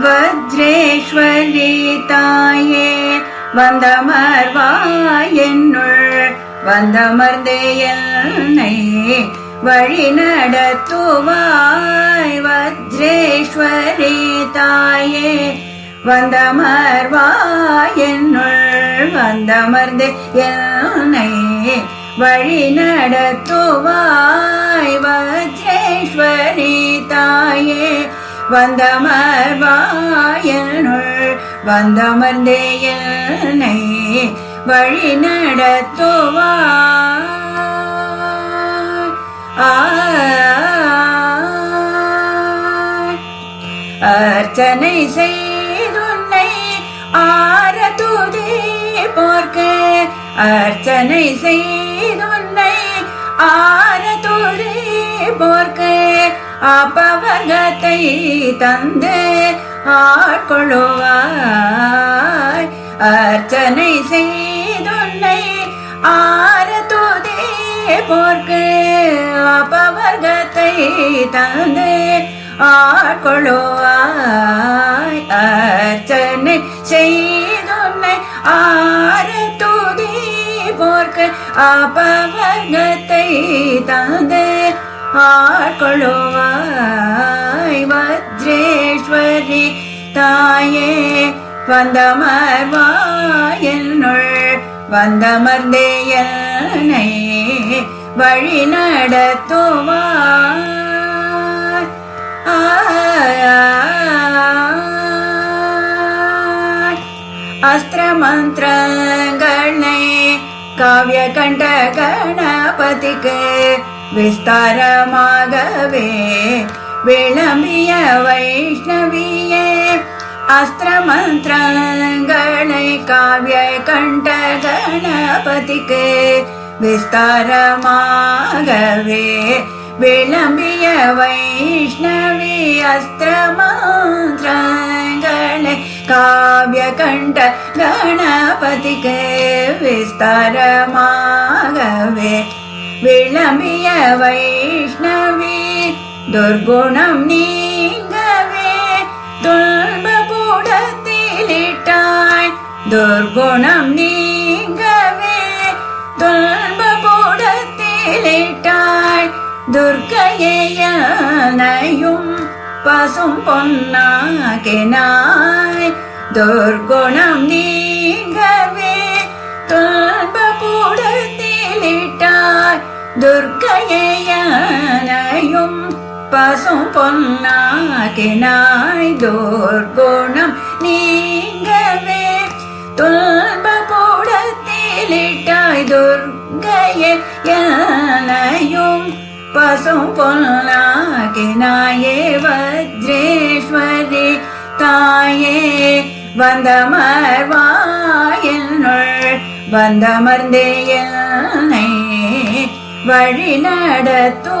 வஜ்ரேஸ்வரி தாயே வந்தமர்வாய் என்னுள் வந்தமர்ந்து என்னை வழி நடத்துவாய். வஜ்ரேஸ்வரி தாயே வந்தமர்வாய் என்னுள் வந்தமர்ந்து என்னை வழி நடத்துவாய். வஜ்ரேஸ்வரி வந்தமர்வாயனுள் வந்தமர்ந்தே என்னை வழி நடத்துவா. அர்ச்சனை செய்துன்னை ஆரதுதே போர்க்க. அர்ச்சனை செய்துன்னை ஆரதுதே போர்க்க. அபவகத்தை தந்து ஆட்கொள்ளுவாய் அர்ச்சனை செய்துன்னை ஆரதுதே போர்க்கு அப்பவர்கத்தை தந்து ஆட்கொள்ளுவாய் அர்ச்சனை செய்துன்னை ஆரதுதே போர்க்கு அப்பவர்கத்தை தந்து ஆட்கொள்ளுவாய் வஜ்ரேஸ்வரி தாயே வந்தமர்வாய் என்னுள் வந்தமர்ந்தே என்னை வழி நடத்துவாய் அஸ்திரமந்திரங்களை காவிய கண்ட கணபதிக்கு விஸ்தாரமாகவே விளம்பிய வைஷ்ணவியே அஸ்திரமந்திரங்களை காவிய கண்ட கணபதிக்கு விஸ்தாரமாகவே விளம்பிய வைஷ்ணவி அஸ்திரமந்திரங்களை காவிய கண்ட கணபதிக்கு விஸ்தாரமாகவே விளம்பிய வைஷ்ணவி துர்குணம் நீங்கவே. துன்பபூடத்திலிட்டாய் துர்குணம் நீங்கவே. துன்பபூடத்திலிட்டாய் துர்கையனையும் பசும் பொன்னாகினாய் துர்குணம் நீங்கவே. துன்பபூடத்திலிட்டாய் துர்க்கையனையும் பசும் பொன்னாக்கினாய் துர்குணம் நீங்கவே. துன்பபூடத்திலிட்டாய் துர்க்கையனையும் பசும் பொன்னாக்கினாயே. வஜ்ரேஸ்வரி தாயே வந்தமர்வாயனுள் வந்தமர்ந்தே என்னை வழி நடத்துவாய்